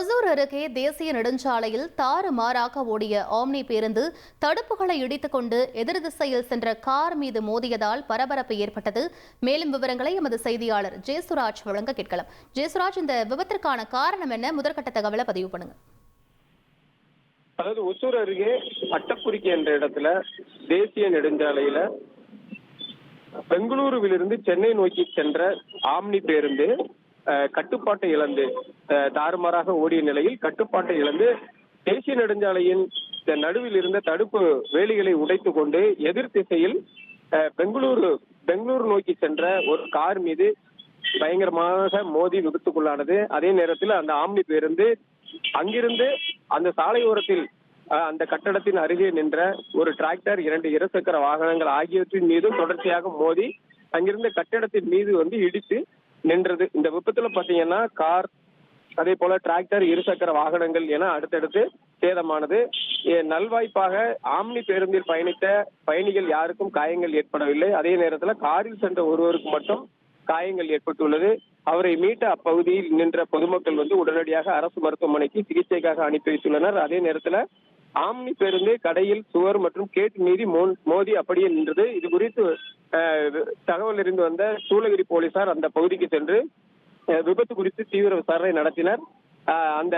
ஒசூர் அருகே தேசிய நெடுஞ்சாலையில் தாறுமாறாக ஓடிய ஆம்னி பேருந்து தடுப்புகளை இடித்துக்கொண்டு எதிர் திசையில் சென்ற கார் மீது மோதியதால் பரபரப்பு ஏற்பட்டது. மேலும் விவரங்களை எமது செய்தியாளர் ஜெயசுராஜ் வழங்க கேட்கலாம். ஜெயசுராஜ் இந்த விபத்திற்கான காரணம் என்ன? முதற்கட்ட தகவலை பதிவு பண்ணுங்க. அதாவது ஒசூர் அருகே அட்டக்குறிக்கி என்ற இடத்துல தேசிய நெடுஞ்சாலையில பெங்களூருவிலிருந்து சென்னை நோக்கி சென்ற ஆம்னி பேருந்து கட்டுப்பாட்டை இழந்து தாறுமாறாக ஓடிய நிலையில் கட்டுப்பாட்டை இழந்து தேசிய நெடுஞ்சாலையின் நடுவில் இருந்த தடுப்பு வேலிகளை உடைத்து கொண்டு எதிர் திசையில் பெங்களூரு பெங்களூரு நோக்கி சென்ற ஒரு கார் மீது பயங்கரமாக மோதி விபத்துக்குள்ளானது. அதே நேரத்தில் அந்த ஆம்னி பேருந்து அங்கிருந்து அந்த சாலையோரத்தில் அந்த கட்டடத்தின் அருகே நின்ற ஒரு டிராக்டர் இரண்டு இருசக்கர வாகனங்கள் ஆகியவற்றின் மீதும் தொடர்ச்சியாக மோதி அங்கிருந்த கட்டடத்தின் மீது வந்து இடித்து நின்றது. இந்த விபத்துல பாத்தீங்கன்னா கார் அதே போல டிராக்டர் இருசக்கர வாகனங்கள் என அடுத்தடுத்து சேதமானது. நல்வாய்ப்பாக ஆம்னி பேருந்தில் பயணித்த பயணிகள் யாருக்கும் காயங்கள் ஏற்படவில்லை. அதே நேரத்தில் காரில் சென்ற ஒருவருக்கு மட்டும் காயங்கள் ஏற்பட்டுள்ளது. அவரை மீட்ட அப்பகுதியில் நின்ற பொதுமக்கள் வந்து உடனடியாக அரசு மருத்துவமனைக்கு சிகிச்சைக்காக அனுப்பி வைத்துள்ளனர். அதே நேரத்தில் ஆம்னி பேருந்து கடையில் சுவர் மற்றும் கேட் மீறி மோதி அப்படியே நின்றது. இது குறித்து தகவல் இருந்து வந்த சூளகிரி போலீசார் அந்த பகுதிக்கு சென்று விபத்து குறித்து தீவிர விசாரணை நடத்தினர். அந்த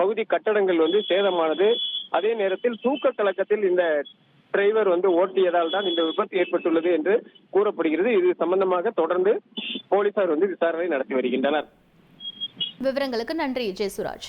பகுதி கட்டடங்கள் வந்து சேதமானது. அதே நேரத்தில் தூக்க கலக்கத்தில் இந்த டிரைவர் வந்து ஓட்டியதால் தான் இந்த விபத்து ஏற்பட்டுள்ளது என்று கூறப்படுகிறது. இது சம்பந்தமாக தொடர்ந்து போலீசார் வந்து விசாரணை நடத்தி வருகின்றனர். விவரங்களுக்கு நன்றி ஜெயசுராஜ்.